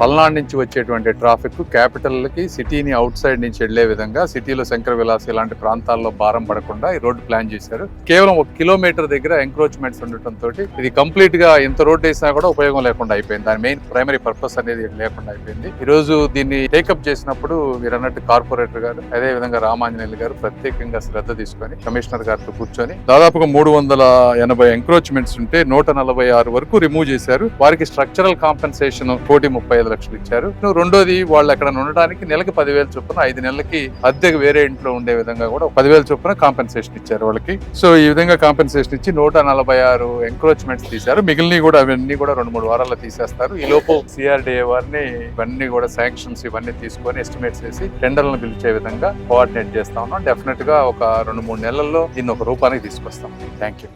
పల్నాడు నుంచి వచ్చేటువంటి ట్రాఫిక్ క్యాపిటల్కి సిటీని అవుట్ సైడ్ నుంచి వెళ్ళే విధంగా సిటీలో శంకర విలాస్ ఇలాంటి ప్రాంతాల్లో భారం పడకుండా ఈ రోడ్డు ప్లాన్ చేశారు. కేవలం ఒక కిలోమీటర్ దగ్గర ఎంక్రోచ్మెంట్స్ ఉండటంతో ఇది కంప్లీట్గా ఎంత రోడ్ వేసినా కూడా ఉపయోగం లేకుండా అయిపోయింది. దాని మెయిన్ ప్రైమరీ పర్పస్ అనేది లేకుండా అయిపోయింది. ఈ రోజు దీన్ని టేకప్ చేసినప్పుడు మీరు అన్నట్టు కార్పొరేటర్ గారు అదే విధంగా రామాంజనేయులు గారు ప్రత్యేకంగా శ్రద్ధ తీసుకొని కమిషనర్ గారితో కూర్చొని దాదాపుగా మూడు వందల ఎనభై ఎంక్రోచ్మెంట్స్ ఉంటే నూట నలభై ఆరు వరకు రిమూవ్ చేశారు. వారికి స్ట్రక్చరల్ కాంపెన్సేషన్ కోటి ముప్పై ఐదు లక్షలు ఇచ్చారు. రెండోది వాళ్ళు అక్కడ ఉండడానికి నెలకి పదివేల చొప్పున ఐదు నెలలకి అద్దెకు వేరే ఇంట్లో ఉండే విధంగా కూడా పదివేల చొప్పున కాంపెన్సేషన్ ఇచ్చారు వాళ్ళకి. సో ఈ విధంగా కాంపెన్సేషన్ ఇచ్చి నూట నలభై ఆరు ఎంక్రోచ్మెంట్స్ తీశారు. మిగిలినవి కూడా అవన్నీ కూడా రెండు మూడు వారాల్లో తీసేస్తారు. ఈ లోపు సిఆర్డిఏ వారిని ఇవన్నీ కూడా శాంక్షన్స్ ఇవన్నీ తీసుకొని ఎస్టిమేట్స్ చేసి టెండర్లను పిలిచే విధంగా కోఆర్డినేట్ చేస్తా ఉన్నాం. డెఫినెట్గా ఒక రెండు మూడు నెలల్లో దీన్ని ఒక రూపానికి తీసుకొస్తాం. Thank you